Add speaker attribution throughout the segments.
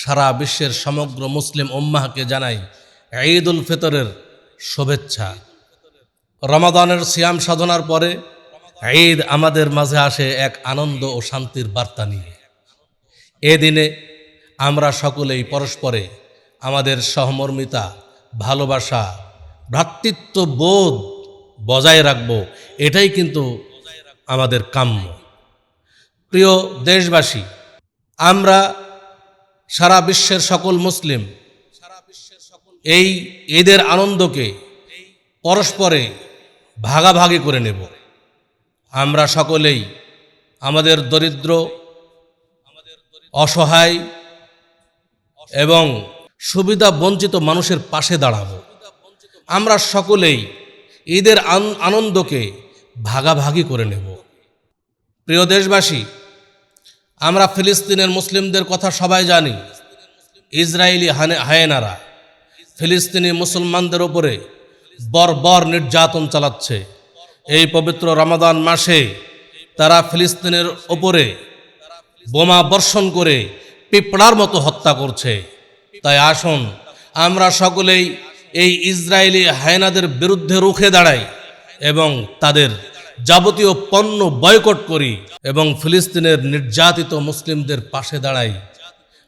Speaker 1: সারা বিশ্বের সমগ্র মুসলিম উম্মাহকে জানাই ঈদ উল ফিতরের শুভেচ্ছা। রমাদানের সিয়াম সাধনার পরে ঈদ আমাদের মাঝে আসে এক আনন্দ ও শান্তির বার্তা নিয়ে। এ দিনে আমরা সকলেই পরস্পরে আমাদের সহমর্মিতা, ভালোবাসা, ভ্রাতৃত্ব বোধ বজায় রাখব, এটাই কিন্তু আমাদের কাম্য। প্রিয় দেশবাসী, আমরা সারা বিশ্বের সকল মুসলিম এই ঈদের আনন্দকে পরস্পরে ভাগাভাগি করে নেব। আমরা সকলেই আমাদের দরিদ্র, অসহায় এবং সুবিধা বঞ্চিত মানুষের পাশে দাঁড়াবো। আমরা সকলেই ঈদের আনন্দকে ভাগাভাগি করে নেব। প্রিয় দেশবাসী আমরা ফিলিস্তিনের মুসলিমদের কথা সবাই জানি, ইসরায়েলি হায়েনারা ফিলিস্তিনি মুসলমানদের ওপরে বর্বর নির্যাতন চালাচ্ছে। এই পবিত্র রমাদান মাসে তারা ফিলিস্তিনের ওপরে বোমা বর্ষণ করে পিঁপড়ার মতো হত্যা করছে। তাই আসুন, আমরা সকলেই এই ইসরায়েলি হায়নাদের বিরুদ্ধে রুখে দাঁড়াই এবং তাদের যাবতীয় পণ্য বয়কট করি এবং ফিলিস্তিনের নির্যাতিত মুসলিমদের পাশে দাঁড়াই।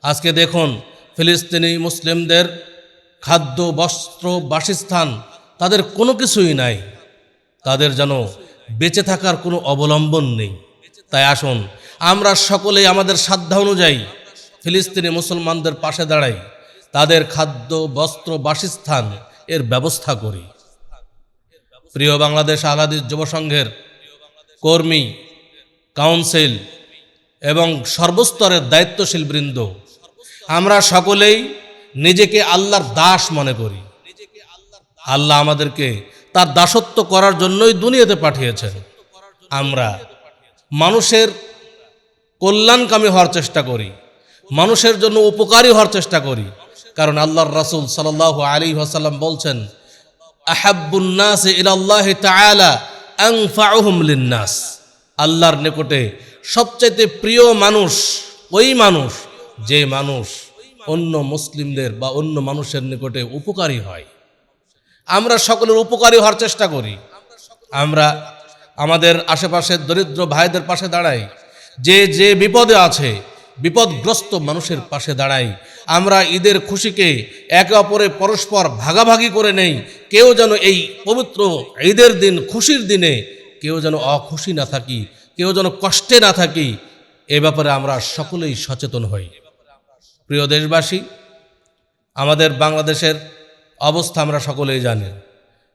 Speaker 1: আজকে দেখুন, ফিলিস্তিনি মুসলিমদের খাদ্য, বস্ত্র, বাসস্থান তাদের কোনো কিছুই নাই। তাদের যেন বেঁচে থাকার কোনো অবলম্বন নেই। তাই আসুন, আমরা সকলেই আমাদের সাধ্য অনুযায়ী ফিলিস্তিনি মুসলমানদের পাশে দাঁড়াই। তাদের খাদ্য, বস্ত্র, বাসস্থান এর ব্যবস্থা করি। প্রিয় বাংলাদেশ আহ্লাদিস যুব সংঘের কর্মী, কাউন্সিল এবং সর্বস্তরের দায়িত্বশীল বৃন্দ, আমরা সকলেই নিজেকে আল্লাহর দাস মনে করি। আল্লাহ আমাদেরকে তার দাসত্ব করার জন্যই দুনিয়াতে পাঠিয়েছেন। আমরা মানুষের কল্যাণকামী হওয়ার চেষ্টা করি, মানুষের জন্য উপকারী হওয়ার চেষ্টা করি। কারণ আল্লাহর রাসূল সাল্লাল্লাহু আলী ওয়াসাল্লাম বলছেন আল্লাহর নিকটে সবচাইতে প্রিয় মানুষ ওই মানুষ যে মানুষ অন্য মুসলিমদের বা অন্য মানুষের নিকটে উপকারী হয়। আমরা সকলের উপকারী হওয়ার চেষ্টা করি। আমরা আমাদের আশেপাশের দরিদ্র ভাইদের পাশে দাঁড়াই। যে যে বিপদে আছে, বিপদগ্রস্ত মানুষের পাশে দাঁড়াই। আমরা ঈদের খুশিকে একে অপরে পরস্পর ভাগাভাগি করে নেই। কেউ যেন এই পবিত্র ঈদের দিন খুশির দিনে কেউ যেন অখুশি না থাকি, কেউ যেন কষ্টে না থাকি, এ ব্যাপারে আমরা সকলেই সচেতন হই। প্রিয় দেশবাসী, আমাদের বাংলাদেশের অবস্থা আমরা সকলেই জানি।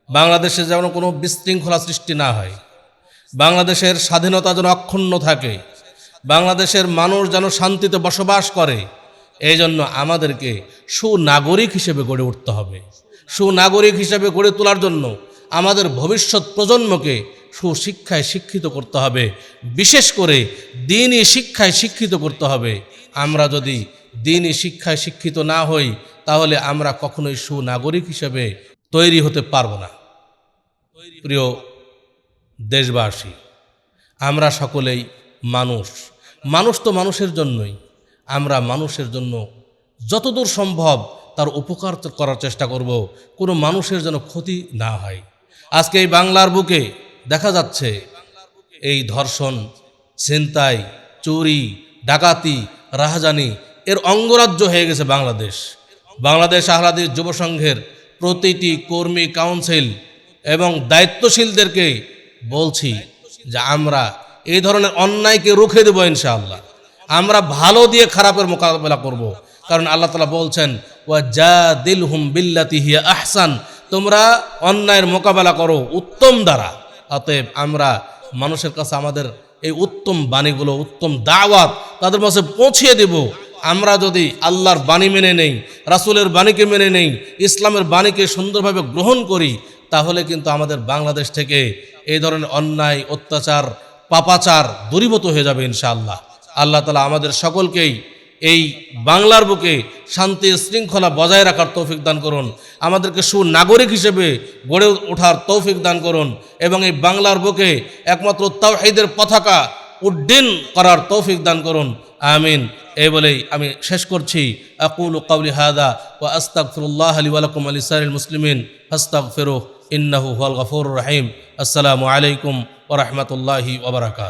Speaker 1: বাংলাদেশে যেন কোনো বিশৃঙ্খলা সৃষ্টি না হয়। বাংলাদেশের স্বাধীনতা যেন অক্ষুণ্ণ থাকে। বাংলাদেশের মানুষ যেন শান্তিতে বসবাস করে। এই জন্য আমাদেরকে সুনাগরিক হিসেবে গড়ে উঠতে হবে। সুনাগরিক হিসেবে গড়ে তোলার জন্য আমাদের ভবিষ্যৎ প্রজন্মকে সুশিক্ষায় শিক্ষিত করতে হবে। বিশেষ করে দিনই শিক্ষায় শিক্ষিত করতে হবে। আমরা যদি দিনই শিক্ষায় শিক্ষিত না হই, তাহলে আমরা কখনোই সুনাগরিক হিসেবে তৈরি হতে পারব না। প্রিয় দেশবাসী, আমরা সকলেই মানুষ। মানুষ তো মানুষের জন্যই। আমরা মানুষের জন্য যতদূর সম্ভব তার উপকার করার চেষ্টা করব। কোনো মানুষের যেন ক্ষতি না হয়। আজকে এই বাংলার বুকে দেখা যাচ্ছে এই ধর্ষণ, ছিনতাই, চুরি, ডাকাতি, রাহাজানি এর অঙ্গরাজ্য হয়ে গেছে বাংলাদেশ। বাংলাদেশ আহ্লাদিস যুব সংঘের প্রতিটি কর্মী কাউন্সিল এবং দায়িত্বশীলদেরকে বলছি যে আমরা এই ধরনের অন্যায়কে রুখে দেবো ইনশাআল্লাহ। আমরা ভালো দিয়ে খারাপের মোকাবেলা করব। কারণ আল্লাহ তালা বলছেন ওয়া যা দিল হুম বিল্লাতি হিয়া আহসান। তোমরা অন্যায়ের মোকাবেলা করো উত্তম দ্বারা। অতএব আমরা মানুষের কাছে আমাদের এই উত্তম বাণীগুলো, উত্তম দাওয়াত তাদের মাঝে পৌঁছিয়ে দেব। আমরা যদি আল্লাহর বাণী মেনে নেই, রাসূলের বাণীকে মেনে নেই, ইসলামের বাণীকে সুন্দরভাবে গ্রহণ করি, তাহলে কিন্তু আমাদের বাংলাদেশ থেকে এই ধরনের অন্যায়, অত্যাচার, পাপাচার দূরীভূত হয়ে যাবে ইনশাআল্লাহ। আল্লাহ তালা আমাদের সকলকেই এই বাংলার বুকে শান্তি শৃঙ্খলা বজায় রাখার তৌফিক দান করুন। আমাদেরকে সুনাগরিক হিসেবে গড়ে ওঠার তৌফিক দান করুন এবং এই বাংলার বুকে একমাত্র তাওহীদের পতাকা উড্ডীন করার তৌফিক দান করুন। আমিন। এই বলেই আমি শেষ করছি। আকুল কাউলি হাদা ও আস্তাগফিরুল্লাহ আলী ওয়ালাকুম আলী সারিল মুসলিমিন। আস্তাগফিরুহ ইন্নাহু হুয়াল গফুর রহিম। আসসালামু আলাইকুম ওয়া রাহমাতুল্লাহি ওয়া বারাকাত।